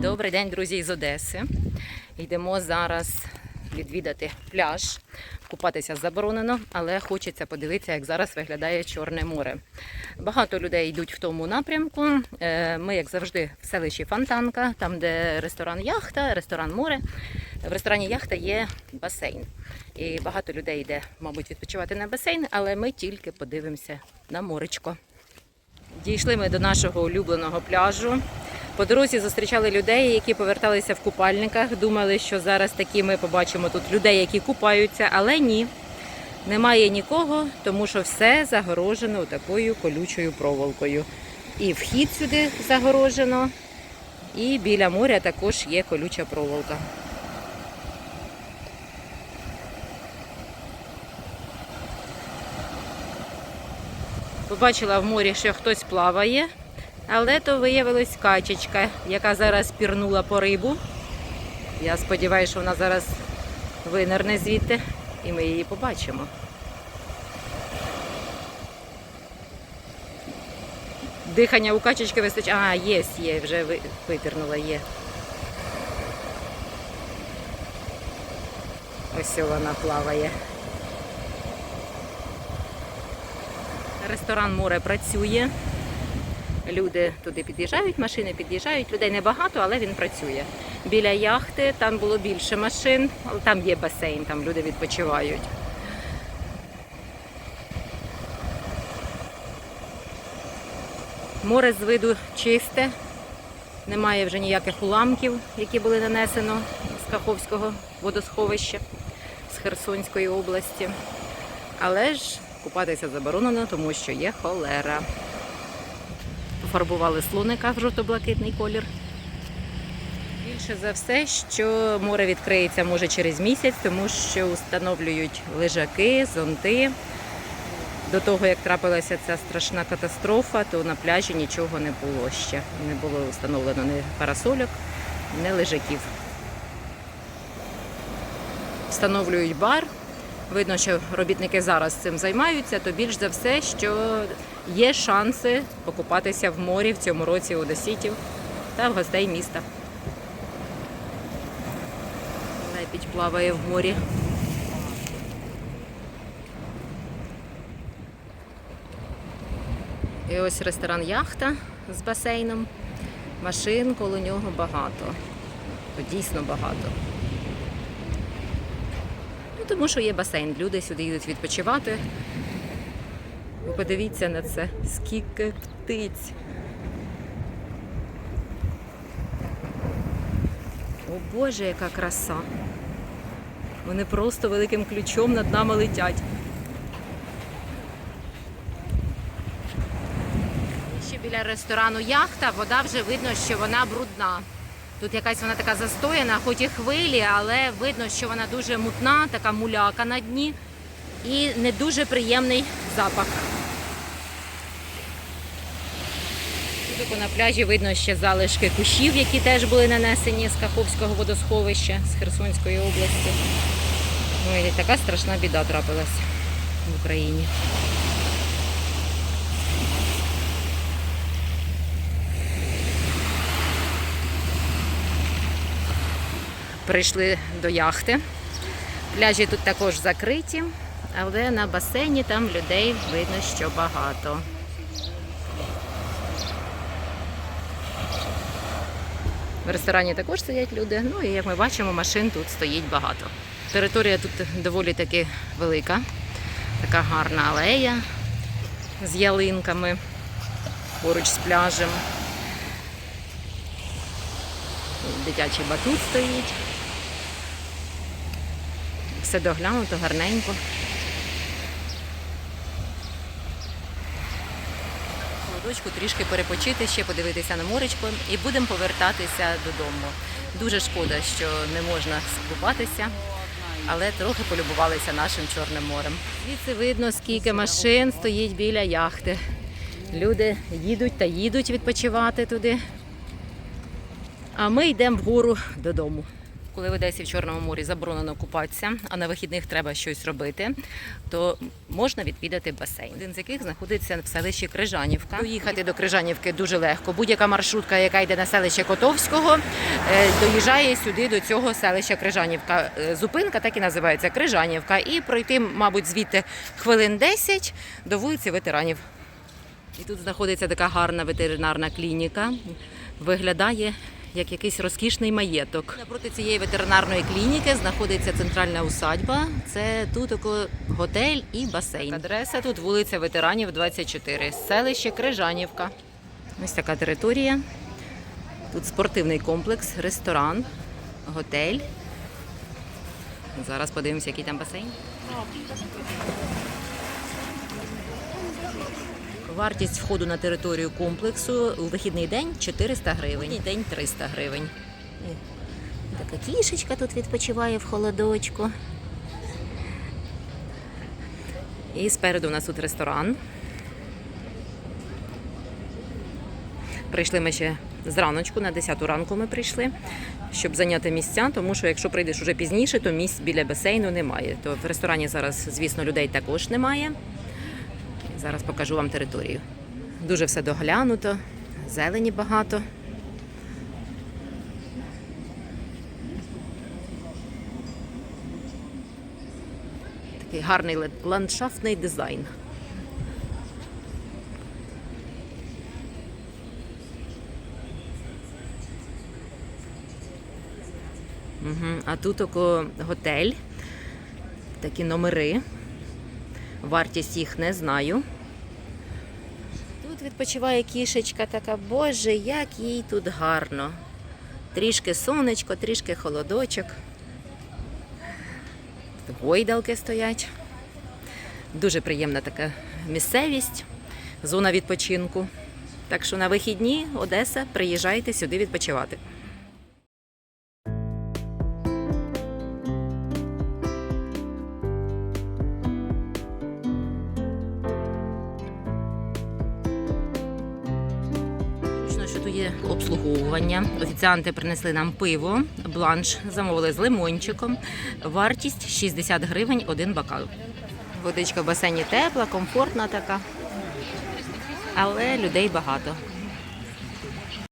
Добрий день, друзі, із Одеси. Йдемо зараз відвідати пляж. Купатися заборонено, але хочеться подивитися, як зараз виглядає Чорне море. Багато людей йдуть в тому напрямку. Е, Ми, як завжди, в селищі Фонтанка, там, де ресторан Яхта, ресторан море. В ресторані Яхта є басейн. І багато людей йде, мабуть, відпочивати на басейн, але ми тільки подивимося на моречко. Дійшли ми до нашого улюбленого пляжу. По дорозі зустрічали людей, які поверталися в купальниках. Думали, що зараз такі ми побачимо тут людей, які купаються, але ні. Немає нікого, тому що все загорожено такою колючою проволокою. І вхід сюди загорожено, і біля моря також є колюча проволока. Побачила в морі, що хтось плаває, але то виявилась качечка, яка зараз пірнула по рибу. Я сподіваюся, що вона зараз винирне звідти і ми її побачимо. Дихання у качечки вистачає. А, є, є, вже ви- випірнула, є. Ось вона плаває. Ресторан море працює. Люди туди під'їжджають, машини під'їжджають. Людей небагато, але він працює. Біля яхти там було більше машин, але там є басейн, там люди відпочивають. Море з виду чисте, немає вже ніяких уламків, які були нанесено з Каховського водосховища з Херсонської області. Але ж купатися заборонено, тому що є холера. Пофарбували слоника в жовто-блакитний колір. Більше за все, що море відкриється може через місяць, тому що встановлюють лежаки, зонти. До того, як трапилася ця страшна катастрофа, то на пляжі нічого не було ще. Не було встановлено ні парасольок, ні лежаків. Встановлюють бар. Видно, що робітники зараз цим займаються, то більш за все, що є шанси покупатися в морі в цьому році у одеситів та в гостей міста. Лепідь плаває в морі. І ось ресторан Яхта з басейном. Машин коло нього багато. То дійсно багато. Ну, тому що є басейн. Люди сюди їдуть відпочивати. Ви подивіться на це, скільки птиць. О Боже, яка краса. Вони просто великим ключом над нами летять. Ще біля ресторану яхта, вода вже видно, що вона брудна. Тут якась вона така застояна, хоч і хвилі, але видно, що вона дуже мутна, така муляка на дні і не дуже приємний запах. Тут на пляжі видно ще залишки кущів, які теж були нанесені з Каховського водосховища з Херсонської області. Ну і така страшна біда трапилась в Україні. Прийшли до яхти. Пляжі тут також закриті, але на басейні там людей видно, що багато. В ресторані також сидять люди. Ну і як ми бачимо, машин тут стоїть багато. Територія тут доволі таки велика, така гарна алея з ялинками поруч з пляжем. Дитячий батут стоїть. Все доглянуто, гарненько. Холодочку трішки перепочити, ще подивитися на моречко і будемо повертатися додому. Дуже шкода, що не можна скупатися, але трохи полюбувалися нашим Чорним морем. Звідси видно, скільки машин стоїть біля яхти. Люди їдуть та їдуть відпочивати туди. А ми йдемо вгору додому. Коли в Одесі в Чорному морі заборонено купатися, а на вихідних треба щось робити, то можна відвідати басейн, один з яких знаходиться в селищі Крижанівка. Доїхати до Крижанівки дуже легко. Будь-яка маршрутка, яка йде на селище Котовського, е, доїжджає сюди до цього селища Крижанівка. Е, Зупинка так і називається Крижанівка. І пройти, мабуть, звідти хвилин 10 до вулиці ветеранів. І тут знаходиться така гарна ветеринарна клініка. Виглядає як якийсь розкішний маєток. Напроти цієї ветеринарної клініки знаходиться центральна усадьба. Це тут готель і басейн. Адреса тут вулиця ветеранів 24, селище Крижанівка. Ось така територія. Тут спортивний комплекс, ресторан, готель. Зараз подивимося, який там басейн. Вартість входу на територію комплексу у вихідний день 400 гривень, день 300 гривень. Така кішечка тут відпочиває в холодочку. І спереду у нас тут ресторан. Прийшли ми ще зраночку, на 10 ранку ми прийшли, щоб зайняти місця, тому що якщо прийдеш уже пізніше, то місць біля басейну немає. То в ресторані зараз, звісно, людей також немає. Зараз покажу вам територію. Дуже все доглянуто, зелені багато. Такий гарний ландшафтний дизайн. Угу. А тут око готель, такі номери. Вартість їх не знаю. Тут відпочиває кішечка така, боже, як їй тут гарно. Трішки сонечко, трішки холодочок. Гойдалки стоять. Дуже приємна така місцевість, зона відпочинку. Так що на вихідні Одеса, приїжджайте сюди відпочивати. Обслуговування. Офіціанти принесли нам пиво, бланш замовили з лимончиком. Вартість 60 гривень один бокал. Водичка в басейні тепла, комфортна така. Але людей багато.